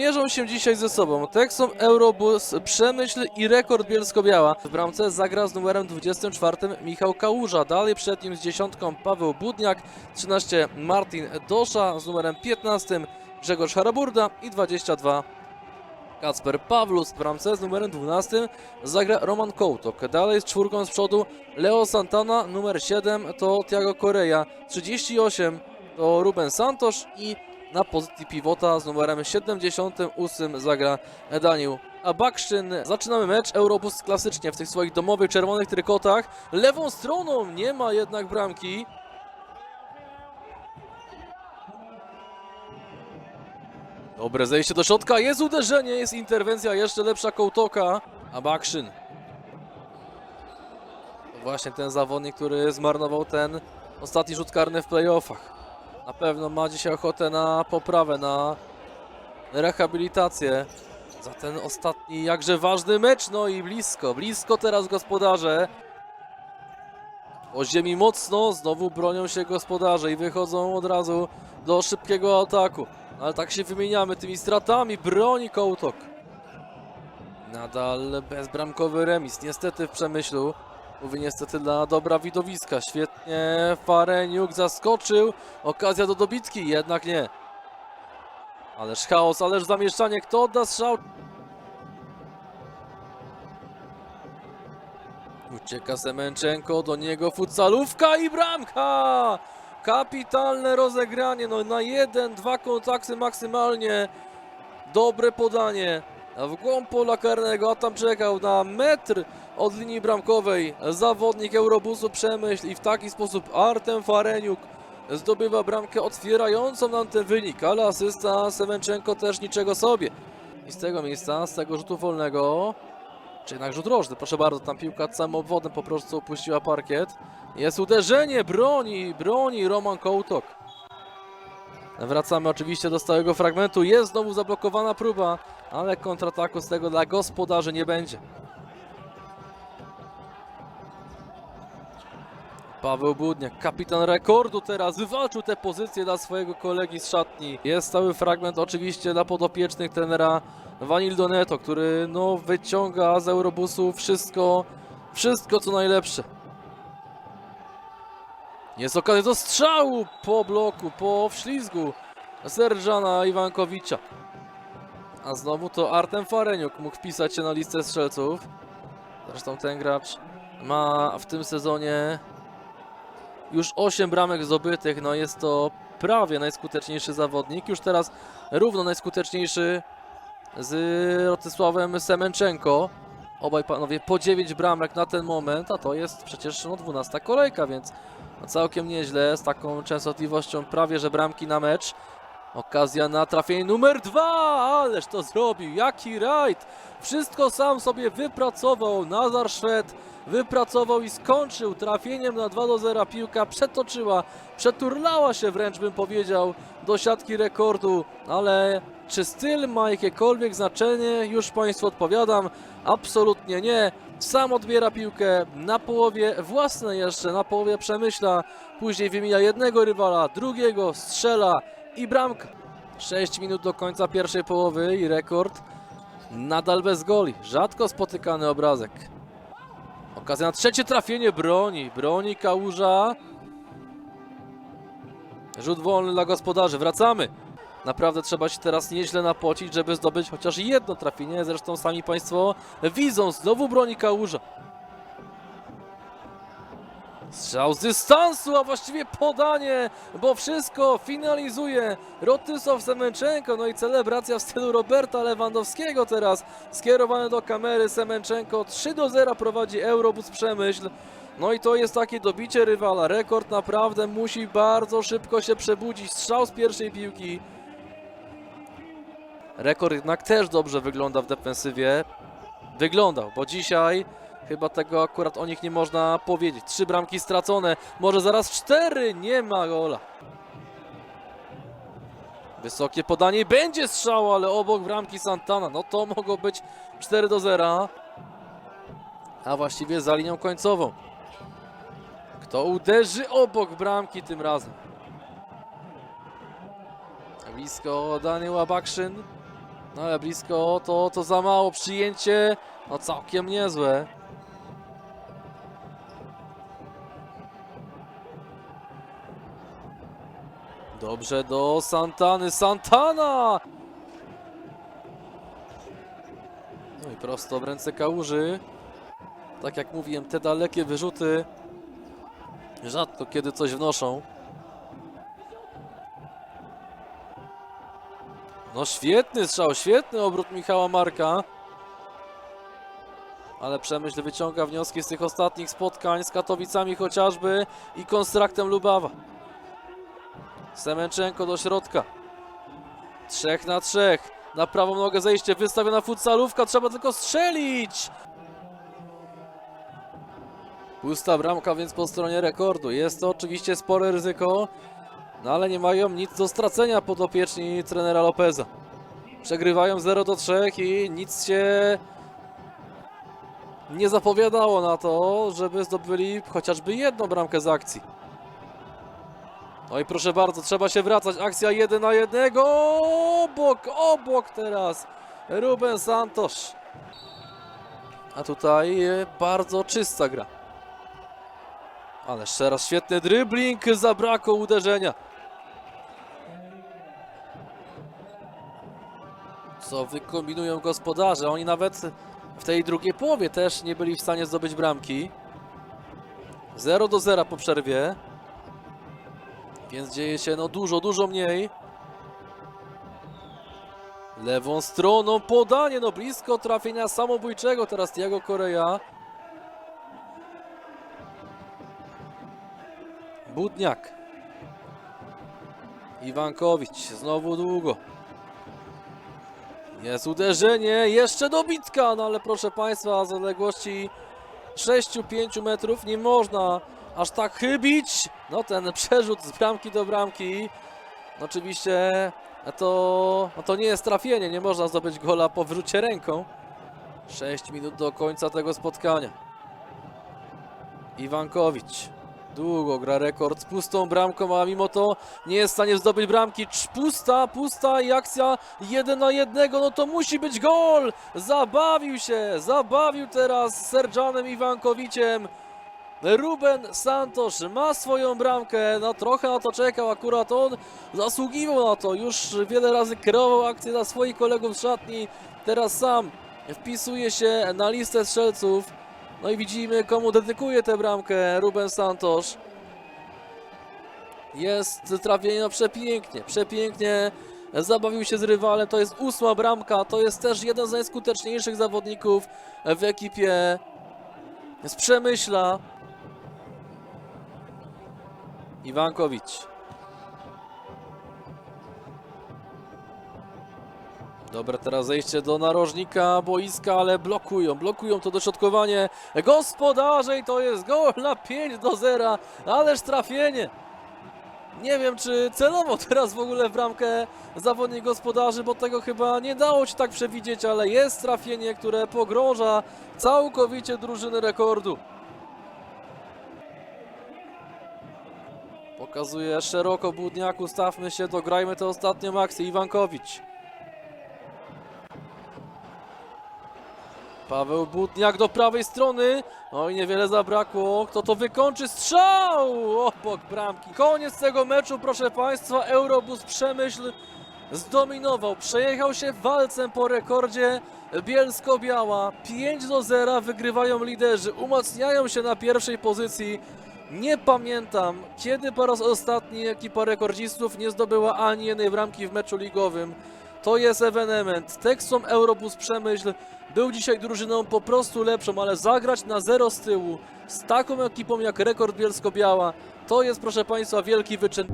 zmierzą się dzisiaj ze sobą Texom, Eurobus, Przemyśl i Rekord Bielsko-Biała. W bramce zagra z numerem 24 Michał Kałuża, dalej przed nim z dziesiątką Paweł Budniak, 13 Martin Dosza, z numerem 15 Grzegorz Haraburda i 22 Kacper Pawlus w bramce z numerem 12 zagra Roman Kołtok. Dalej z czwórką z przodu Leo Santana, numer 7 to Thiago Correa, 38 to Ruben Santos i na pozycji pivota z numerem 78 zagra Daniel Abakszyn. Zaczynamy mecz. Eurobus klasycznie w tych swoich domowych czerwonych trykotach. Lewą stroną nie ma jednak bramki. Dobre zejście do środka, jest uderzenie, jest interwencja, jeszcze lepsza Kołtoka. Abakszyn. To właśnie ten zawodnik, który zmarnował ten ostatni rzut karny w playoffach. Na pewno ma dzisiaj ochotę na poprawę, na rehabilitację za ten ostatni jakże ważny mecz. No i blisko, blisko teraz gospodarze. O ziemi mocno, znowu bronią się gospodarze i wychodzą od razu do szybkiego ataku. Ale tak się wymieniamy tymi stratami. Broni Kołtok. Nadal bezbramkowy remis. Niestety w przemyślu. Mówię niestety dla dobra widowiska. Świetnie Fareniuk zaskoczył. Okazja do dobitki, jednak nie. Ależ chaos, ależ zamieszczanie. Kto odda strzał? Ucieka Semenczenko, do niego futsalówka i bramka! Kapitalne rozegranie, no na jeden, dwa kontakty maksymalnie. Dobre podanie. W głąb pola karnego, a tam czekał na metr od linii bramkowej zawodnik Eurobusu Przemyśl i w taki sposób Artem Fareniuk zdobywa bramkę otwierającą nam ten wynik, ale asysta Semenczenko też niczego sobie. I z tego miejsca, z tego rzutu wolnego, czy jednak rzut rożny, proszę bardzo, tam piłka całym obwodem po prostu opuściła parkiet. Jest uderzenie, broni, broni Roman Kołtok. Wracamy oczywiście do stałego fragmentu, jest znowu zablokowana próba, ale kontrataku z tego dla gospodarzy nie będzie. Paweł Budniak, kapitan rekordu teraz, wywalczył tę pozycję dla swojego kolegi z szatni. Jest stały fragment oczywiście dla podopiecznych trenera Vanil Doneto, który no wyciąga z Eurobusu wszystko, wszystko co najlepsze. Jest okazja do strzału po bloku, po wślizgu Serżana Iwankowicza. A znowu to Artem Fareniuk mógł wpisać się na listę strzelców. Zresztą ten gracz ma w tym sezonie już 8 bramek zdobytych, no jest to prawie najskuteczniejszy zawodnik. Już teraz równo najskuteczniejszy z Rotysławem Semenczenko. Obaj panowie po 9 bramek na ten moment, a to jest przecież no, 12 kolejka, więc no, całkiem nieźle z taką częstotliwością prawie że bramki na mecz. Okazja na trafienie numer dwa, ależ to zrobił, jaki rajd! Wszystko sam sobie wypracował, Nazar Szwed wypracował i skończył trafieniem na 2 do 0. Piłka przetoczyła, przeturlała się wręcz bym powiedział do siatki rekordu, ale czy styl ma jakiekolwiek znaczenie? Już Państwu odpowiadam, absolutnie nie. Sam odbiera piłkę na połowie własnej jeszcze, na połowie przemyśla, później wymija jednego rywala, drugiego, strzela i bramka. 6 minut do końca pierwszej połowy i rekord nadal bez goli. Rzadko spotykany obrazek. Okazja na trzecie trafienie broni. Broni Kałuża. Rzut wolny dla gospodarzy. Wracamy. Naprawdę trzeba się teraz nieźle napocić, żeby zdobyć chociaż jedno trafienie. Zresztą sami Państwo widzą. Znowu broni Kałuża. Strzał z dystansu, a właściwie podanie, bo wszystko finalizuje Rotysław Semenczenko. No i celebracja w stylu Roberta Lewandowskiego teraz skierowane do kamery Semenczenko. 3 do 0 prowadzi Eurobus Przemyśl. No i to jest takie dobicie rywala. Rekord naprawdę musi bardzo szybko się przebudzić. Strzał z pierwszej piłki. Rekord jednak też dobrze wygląda w defensywie. Wyglądał, bo dzisiaj Chyba tego akurat o nich nie można powiedzieć. Trzy bramki stracone, może zaraz cztery, nie ma gola. Wysokie podanie, będzie strzał, ale obok bramki Santana. No to mogło być 4 do 0. A właściwie za linią końcową. Kto uderzy obok bramki tym razem? Blisko Daniel Abakrzyn. No ale blisko, to, to za mało. Przyjęcie, no całkiem niezłe. Dobrze do Santany. Santana! No i prosto w ręce Kałuży. Tak jak mówiłem, te dalekie wyrzuty rzadko kiedy coś wnoszą. No świetny strzał, świetny obrót Michała Marka. Ale Przemyśl wyciąga wnioski z tych ostatnich spotkań z Katowicami chociażby i Konstraktem Lubawa. Semenczenko do środka. Trzech na trzech. Na prawą nogę zejście, wystawiona futsalówka, trzeba tylko strzelić! Pusta bramka więc po stronie rekordu. Jest to oczywiście spore ryzyko, no ale nie mają nic do stracenia podopieczni trenera Lopeza. Przegrywają 0 do 3 i nic się nie zapowiadało na to, żeby zdobyli chociażby jedną bramkę z akcji. No i proszę bardzo, trzeba się wracać. Akcja 1 na 1. Obok, obok teraz. Ruben Santos. A tutaj e, bardzo czysta gra. Ależ teraz świetny dribbling, zabrakło uderzenia. Co wykombinują gospodarze? Oni nawet w tej drugiej połowie też nie byli w stanie zdobyć bramki. 0 do 0 po przerwie. Więc dzieje się no dużo, dużo mniej. Lewą stroną podanie, no blisko trafienia samobójczego teraz Tiago Korea. Budniak. Iwankowicz, znowu długo. Jest uderzenie, jeszcze dobitka, no ale proszę Państwa, z odległości 6-5 metrów nie można aż tak chybić. No ten przerzut z bramki do bramki, oczywiście to, no to nie jest trafienie, nie można zdobyć gola po wrzucie ręką. 6 minut do końca tego spotkania. Iwankowicz. Długo gra rekord z pustą bramką, a mimo to nie jest w stanie zdobyć bramki. Pusta, pusta i akcja 1 na 1, no to musi być gol! Zabawił się, zabawił teraz z Serżanem Iwankowiciem. Ruben Santos ma swoją bramkę, no trochę na to czekał, akurat on zasługiwał na to, już wiele razy kreował akcję dla swoich kolegów z szatni, teraz sam wpisuje się na listę strzelców. No i widzimy, komu dedykuje tę bramkę Ruben Santos. Jest trafienie no przepięknie, przepięknie zabawił się z rywalem. To jest ósma bramka, to jest też jeden z najskuteczniejszych zawodników w ekipie z Przemyśla. Iwankowicz. Dobra, teraz zejście do narożnika boiska, ale blokują, blokują to dośrodkowanie gospodarze i to jest gol na 5 do 0, ależ trafienie. Nie wiem, czy celowo teraz w ogóle w bramkę zawodnik gospodarzy, bo tego chyba nie dało się tak przewidzieć, ale jest trafienie, które pogrąża całkowicie drużyny rekordu. Pokazuje szeroko Budniak, ustawmy się, dograjmy tę ostatnią akcję. Iwankowicz. Paweł Budniak do prawej strony. No i niewiele zabrakło. Kto to wykończy? Strzał! Obok bramki. Koniec tego meczu, proszę Państwa. Eurobus Przemyśl zdominował. Przejechał się walcem po rekordzie Bielsko-Biała. 5 do 0 wygrywają liderzy. Umacniają się na pierwszej pozycji. Nie pamiętam, kiedy po raz ostatni ekipa rekordzistów nie zdobyła ani jednej bramki w meczu ligowym. To jest ewenement. Texom Eurobus Przemyśl był dzisiaj drużyną po prostu lepszą, ale zagrać na zero z tyłu z taką ekipą jak Rekord Bielsko-Biała to jest proszę Państwa wielki wyczyn.